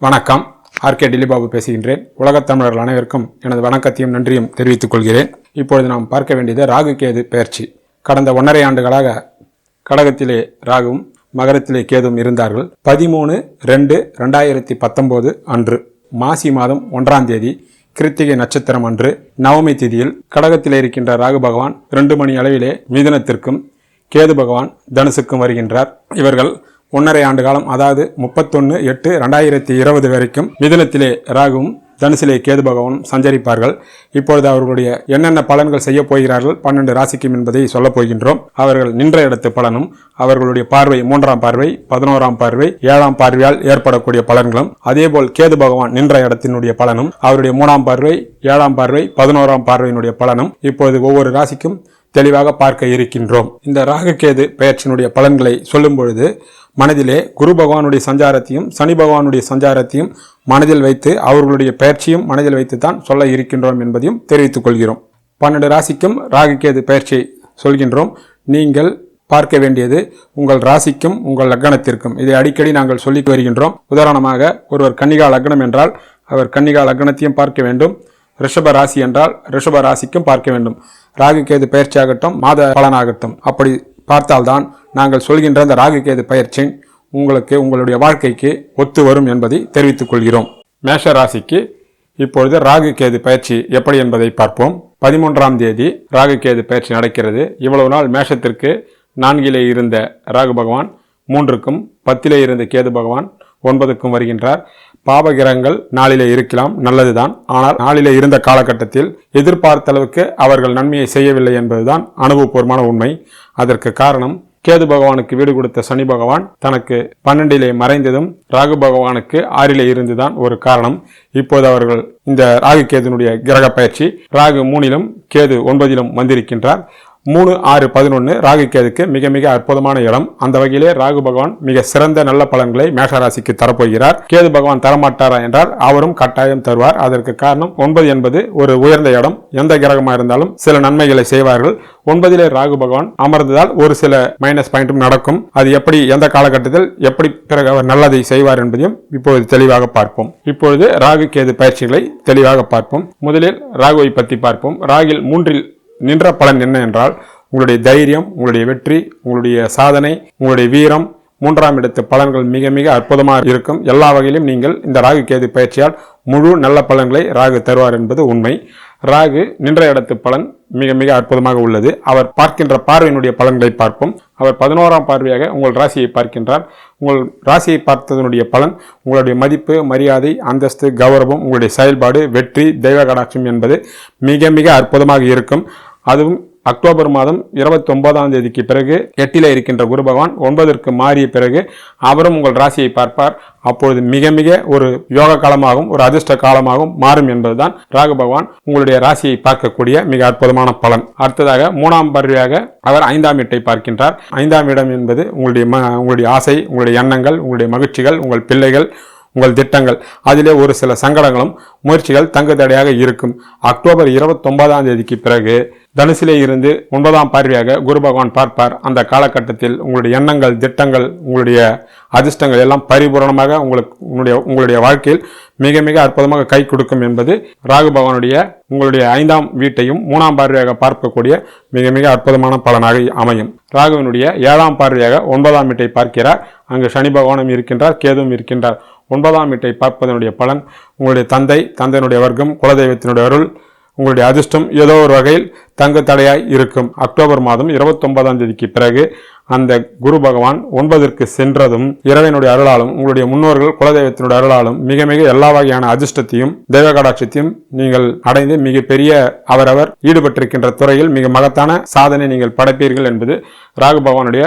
வணக்கம். ஆர்கே டிலிபாபு பேசுகின்றேன். உலகத் தமிழர்கள் அனைவருக்கும் எனது வணக்கத்தையும் நன்றியும் தெரிவித்துக் கொள்கிறேன். இப்பொழுது நாம் பார்க்க வேண்டியது ராகு கேது பெயர்ச்சி கடந்த ஒன்றரை ஆண்டுகளாக கடகத்திலே ராகுவும் மகரத்திலே கேதும் இருந்தார்கள். பதிமூணு ரெண்டு ரெண்டாயிரத்தி பத்தொம்போது அன்று மாசி மாதம் ஒன்றாம் தேதி கிருத்திகை நட்சத்திரம் அன்று நவமி திதியில் கடகத்திலே இருக்கின்ற ராகு பகவான் ரெண்டு மணி அளவிலே மிதனத்திற்கும் கேது பகவான் தனுசுக்கும் வருகின்றார். இவர்கள் ஒன்றரை ஆண்டு காலம் அதாவது முப்பத்தொன்று எட்டு ரெண்டாயிரத்தி இருபது வரைக்கும் மிதுனத்திலே ராகுவும் தனுசிலே கேது பகவானும் சஞ்சரிப்பார்கள். இப்பொழுது அவர்களுடைய என்னென்ன பலன்கள் செய்ய போகிறார்கள் பன்னெண்டு ராசிக்கும் என்பதை சொல்லப் போகின்றோம். அவர்கள் நின்ற இடத்து பலனும் அவர்களுடைய பார்வை மூன்றாம் பார்வை பதினோராம் பார்வை ஏழாம் பார்வையால் ஏற்படக்கூடிய பலன்களும் அதேபோல் கேது பகவான் நின்ற இடத்தினுடைய பலனும் அவருடைய மூணாம் பார்வை ஏழாம் பார்வை பதினோராம் பார்வையினுடைய பலனும் இப்பொழுது ஒவ்வொரு ராசிக்கும் தெளிவாக பார்க்க இருக்கின்றோம். இந்த ராகுகேது பெயர்ச்சியினுடைய பலன்களை சொல்லும் பொழுது மனதிலே குரு பகவானுடைய சஞ்சாரத்தையும் சனி பகவானுடைய சஞ்சாரத்தையும் மனதில் வைத்து அவர்களுடைய பெயர்ச்சியும் மனதில் வைத்து தான் சொல்ல இருக்கின்றோம் என்பதையும் தெரிவித்துக் கொள்கிறோம். பன்னெண்டு ராசிக்கும் ராகுகேது பெயர்ச்சியை சொல்கின்றோம். நீங்கள் பார்க்க வேண்டியது உங்கள் ராசிக்கும் உங்கள் லக்னத்திற்கும். இதை அடிக்கடி நாங்கள் சொல்லி வருகின்றோம். உதாரணமாக ஒருவர் கன்னிகா லக்னம் என்றால் அவர் கன்னிகா லக்னத்தையும் பார்க்க வேண்டும். ரிஷப ராசி என்றால் ரிஷப ராசிக்கும் பார்க்க வேண்டும். ராகு கேது பயிற்சியாகட்டும் மாத பலனாகட்டும். அப்படி பார்த்தால்தான் நாங்கள் சொல்கின்ற அந்த ராகு கேது பயிற்சி உங்களுக்கு உங்களுடைய வாழ்க்கைக்கு ஒத்து வரும் என்பதை தெரிவித்துக் கொள்கிறோம். மேஷ ராசிக்கு இப்பொழுது ராகு கேது பயிற்சி எப்படி என்பதை பார்ப்போம். பதிமூன்றாம் தேதி ராகு கேது பயிற்சி நடக்கிறது. இவ்வளவு நாள் மேஷத்திற்கு நான்கிலே இருந்த ராகு பகவான் மூன்றுக்கும் பத்திலே இருந்த கேது பகவான் ஒன்பதுக்கும் வருகின்றார். பாவகிரகங்கள் நாளிலே இருக்கலாம் நல்லதுதான். ஆனால் நாளிலே இருந்த காலகட்டத்தில் எதிர்பார்த்த அளவுக்கு அவர்கள் நன்மையை செய்யவில்லை என்பதுதான் அனுபவபூர்வமான உண்மை. அதற்கு காரணம் கேது பகவானுக்கு வீடு கொடுத்த சனி பகவான் தனக்கு பன்னெண்டிலே மறைந்ததும் ராகு பகவானுக்கு ஆறிலே இருந்துதான் ஒரு காரணம். இப்போது அவர்கள் இந்த ராகு கேதுனுடைய கிரக பயிற்சி ராகு மூணிலும் கேது ஒன்பதிலும் வந்திருக்கின்றார். மூணு ஆறு பதினொன்று ராகு கேதுக்கு மிக மிக அற்புதமான இடம். அந்த வகையிலே ராகு பகவான் மிக சிறந்த நல்ல பலன்களை மேஷராசிக்கு தரப்போகிறார். கேது பகவான் தரமாட்டாரா என்றால் அவரும் கட்டாயம் தருவார். அதற்கு காரணம் ஒன்பது என்பது ஒரு உயர்ந்த இடம். எந்த கிரகமாக இருந்தாலும் சில நன்மைகளை செய்வார்கள். ஒன்பதிலே ராகு பகவான் அமர்ந்ததால் ஒரு சில மைனஸ் பாயிண்ட்டும் நடக்கும். அது எப்படி எந்த காலகட்டத்தில் எப்படி பிறகு அவர் நல்லதை செய்வார் என்பதையும் இப்பொழுது தெளிவாக பார்ப்போம். இப்பொழுது ராகு கேது பயிற்சிகளை தெளிவாக பார்ப்போம். முதலில் ராகுவை பற்றி பார்ப்போம். ராகில் மூன்றில் நின்ற பலன் என்ன என்றால் உங்களுடைய தைரியம் உங்களுடைய வெற்றி உங்களுடைய சாதனை உங்களுடைய வீரம் மூன்றாம் இடத்து பலன்கள் மிக மிக அற்புதமாக இருக்கும். எல்லா வகையிலும் நீங்கள் இந்த ராகு கேது பயிற்சியால் முழு நல்ல பலன்களை ராகு தருவார் என்பது உண்மை. ராகு நின்ற இடத்து பலன் மிக மிக அற்புதமாக உள்ளது. அவர் பார்க்கின்ற பார்வையினுடைய பலன்களை பார்ப்போம். அவர் பதினோராம் பார்வையாக உங்கள் ராசியை பார்க்கின்றார். உங்கள் ராசியை பார்த்ததனுடைய பலன் உங்களுடைய மதிப்பு மரியாதை அந்தஸ்து கௌரவம் உங்களுடைய செயல்பாடு வெற்றி தெய்வ கடாட்சம் என்பது மிக மிக அற்புதமாக இருக்கும். அதுவும் அக்டோபர் மாதம் இருபத்தி ஒன்பதாம் தேதிக்கு பிறகு எட்டில இருக்கின்ற குரு பகவான் ஒன்பதற்கு மாறிய பிறகு அவரும் உங்கள் ராசியை பார்ப்பார். அப்பொழுது மிக மிக ஒரு யோக காலமாகவும் ஒரு அதிர்ஷ்ட காலமாகவும் மாறும் என்பதுதான் ராகு பகவான் உங்களுடைய ராசியை பார்க்கக்கூடிய மிக அற்புதமான பலன். அடுத்ததாக மூணாம் பார்வையாக அவர் ஐந்தாம் வீட்டை பார்க்கின்றார். ஐந்தாம் இடம் என்பது உங்களுடைய ம உங்களுடைய ஆசை உங்களுடைய எண்ணங்கள் உங்களுடைய மகிழ்ச்சிகள் உங்கள் பிள்ளைகள் உங்கள் திட்டங்கள். அதிலே ஒரு சில சங்கடங்களும் முயற்சிகள் தங்கு தடையாக இருக்கும். அக்டோபர் இருபத்தொன்பதாம் தேதிக்கு பிறகு தனுசிலே இருந்து ஒன்பதாம் பார்வையாக குரு பகவான் பார்ப்பார். அந்த காலகட்டத்தில் உங்களுடைய எண்ணங்கள் திட்டங்கள் உங்களுடைய அதிர்ஷ்டங்கள் எல்லாம் பரிபூரணமாக உங்களுக்கு உங்களுடைய உங்களுடைய வாழ்க்கையில் மிக மிக அற்புதமாக கை கொடுக்கும் என்பது ராகு பகவானுடைய உங்களுடைய ஐந்தாம் வீட்டையும் மூணாம் பார்வையாக பார்க்கக்கூடிய மிக மிக அற்புதமான பலனாக அமையும். ராகுவினுடைய ஏழாம் பார்வையாக ஒன்பதாம் வீட்டை பார்க்கிறார். அங்கு சனி பகவானும் இருக்கின்றார் கேதுவும் இருக்கின்றார். ஒன்பதாம் வீட்டை பார்ப்பதனுடைய பலன் உங்களுடைய தந்தை தந்தையினுடைய வர்க்கம் குலதெய்வத்தினுடைய அருள் உங்களுடைய அதிர்ஷ்டம் ஏதோ ஒரு வகையில் தங்கு தடையாய் இருக்கும். அக்டோபர் மாதம் இருபத்தொன்பதாம் தேதிக்கு பிறகு அந்த குரு பகவான் ஒன்பதற்கு சென்றதும் இறைவனுடைய அருளாலும் உங்களுடைய முன்னோர்கள் குலதெய்வத்தினுடைய அருளாலும் மிக மிக எல்லா வகையான அதிர்ஷ்டத்தையும் தெய்வ கடாட்சத்தையும் நீங்கள் அடைந்து மிகப்பெரிய அவரவர் ஈடுபட்டிருக்கின்ற துறையில் மிக மகத்தான சாதனை நீங்கள் படைப்பீர்கள் என்பது ராகு பகவானுடைய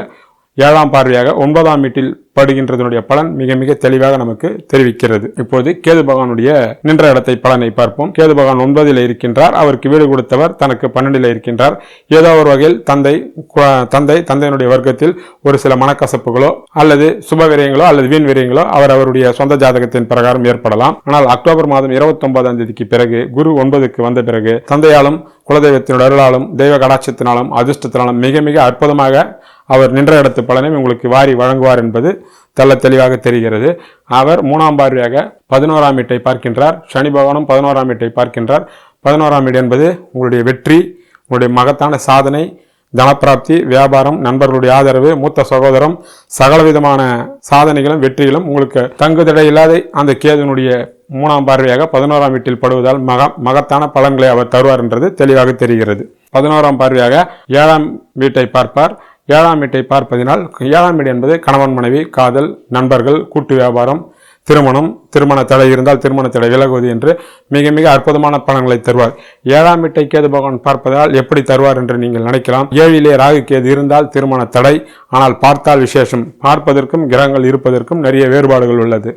ஏழாம் பார்வையாக ஒன்பதாம் வீட்டில் படுகின்றதனுடைய பலன் மிக மிக தெளிவாக நமக்கு தெரிவிக்கிறது. இப்போது கேது பகவானுடைய நின்ற இடத்தை பலனை பார்ப்போம். கேது பகவான் ஒன்பதில் இருக்கின்றார். அவருக்கு வீடு கொடுத்தவர் தனக்கு பன்னெண்டில் இருக்கின்றார். ஏதோ ஒரு வகையில் தந்தை கு- தந்தை தந்தையினுடைய வர்க்கத்தில் ஒரு சில மனக்கசப்புகளோ அல்லது சுப விரயங்களோ அல்லது வீண் விரயங்களோ அவர் அவருடைய சொந்த ஜாதகத்தின் பிரகாரம் ஏற்படலாம். ஆனால் அக்டோபர் மாதம் இருபத்தி ஒன்பதாம் தேதிக்கு பிறகு குரு ஒன்பதுக்கு வந்த பிறகு தந்தையாலும் குலதெய்வத்தினுடைய அருளாலும் தெய்வ கடாட்சத்தினாலும் அதிர்ஷ்டத்தினாலும் மிக மிக அற்புதமாக அவர் நின்ற இடத்து பலனை உங்களுக்கு வாரி வழங்குவார் என்பது தெல்ல தெளிவாக தெரிகிறது. அவர் மூணாம் பார்வையாக பதினோராம் வீட்டை பார்க்கின்றார். சனி பகவானும் பதினோராம் வீட்டை பார்க்கின்றார். பதினோராம் வீடு என்பது உங்களுடைய வெற்றி உங்களுடைய மகத்தான சாதனை தனப்பிராப்தி வியாபாரம் நண்பர்களுடைய ஆதரவு மூத்த சகோதரம் சகலவிதமான சாதனைகளும் வெற்றிகளும் உங்களுக்கு தங்குதடை இல்லாத அந்த கேதுனுடைய மூணாம் பார்வையாக பதினோராம் வீட்டில் படுவதால் மக மகத்தான பலன்களை அவர் தருவார் என்றது தெளிவாக தெரிகிறது. பதினோராம் பார்வையாக ஏழாம் வீட்டை பார்ப்பார். ஏழாம் வீட்டை பார்ப்பதினால் ஏழாம் வீடு என்பது கணவன் மனைவி காதல் நண்பர்கள் கூட்டு வியாபாரம் திருமணம் திருமண தடை இருந்தால் திருமண தடை விலகுவது என்று மிக மிக அற்புதமான பலன்களை தருவார். ஏழாம் வீட்டை கேது பகவான் பார்ப்பதால் எப்படி தருவார் என்று நீங்கள் நினைக்கலாம். ஏழிலே ராகு கேது இருந்தால் திருமண தடை ஆனால் பார்த்தால் விசேஷம். பார்ப்பதற்கும் கிரகங்கள் இருப்பதற்கும் நிறைய வேறுபாடுகள் உள்ளது.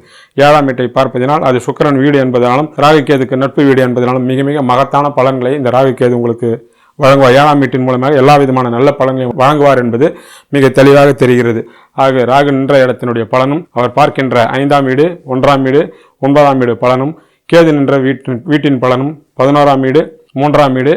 ஏழாம் வீட்டை பார்ப்பதினால் அது சுக்கரன் வீடு என்பதனாலும் ராகு கேதுக்கு நட்பு வீடு என்பதனாலும் மிக மிக மகத்தான பலன்களை இந்த ராகு கேது உங்களுக்கு வழங்குவார். ஏழாம் வீட்டின் மூலமாக எல்லா விதமான நல்ல பலன்களையும் வழங்குவார் என்பது மிக தெளிவாக தெரிகிறது. ஆக ராகு நின்ற இடத்தினுடைய பலனும் அவர் பார்க்கின்ற ஐந்தாம் வீடு ஒன்றாம் வீடு ஒன்பதாம் வீடு பலனும் கேது நின்ற வீட்டின் வீட்டின் பலனும் பதினோராம் வீடு மூன்றாம் வீடு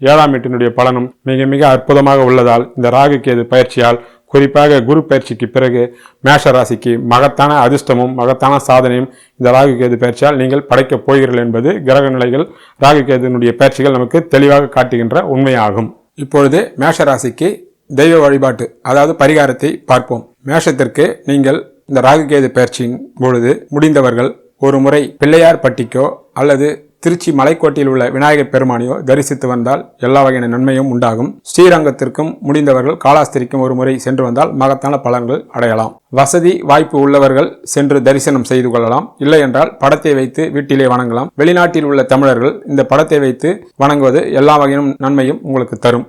ஏழாம் வீட்டினுடைய பலனும் மிக மிக அற்புதமாக உள்ளதால் இந்த ராகு கேது பயிற்சியால் குறிப்பாக குரு பயிற்சிக்கு பிறகு மேஷ ராசிக்கு மகத்தான அதிர்ஷ்டமும் மகத்தான சாதனையும் இந்த ராகு கேது பயிற்சியால் நீங்கள் படைக்கப் போகிறீர்கள் என்பது கிரக நிலைகள் ராகு கேதுனுடைய பயிற்சிகள் நமக்கு தெளிவாக காட்டுகின்ற உண்மையாகும். இப்பொழுது மேஷ ராசிக்கு தெய்வ வழிபாட்டு அதாவது பரிகாரத்தை பார்ப்போம். மேஷத்திற்கு நீங்கள் இந்த ராகு கேது பயிற்சியின் பொழுது முடிந்தவர்கள் ஒரு முறை பிள்ளையார் பட்டிக்கோ அல்லது திருச்சி மலைக்கோட்டையில் உள்ள விநாயகர் பெருமானியோ தரிசித்து வந்தால் எல்லா வகையான நன்மையும் உண்டாகும். ஸ்ரீரங்கத்திற்கும் முடிந்தவர்கள் காலாஸ்திரிக்கும் ஒரு முறை சென்று வந்தால் மகத்தான பலன்கள் அடையலாம். வசதி வாய்ப்பு உள்ளவர்கள் சென்று தரிசனம் செய்து கொள்ளலாம். இல்லை என்றால் படத்தை வைத்து வீட்டிலே வணங்கலாம். வெளிநாட்டில் உள்ள தமிழர்கள் இந்த படத்தை வைத்து வணங்குவது எல்லா வகையிலும் நன்மையும் உங்களுக்கு தரும்.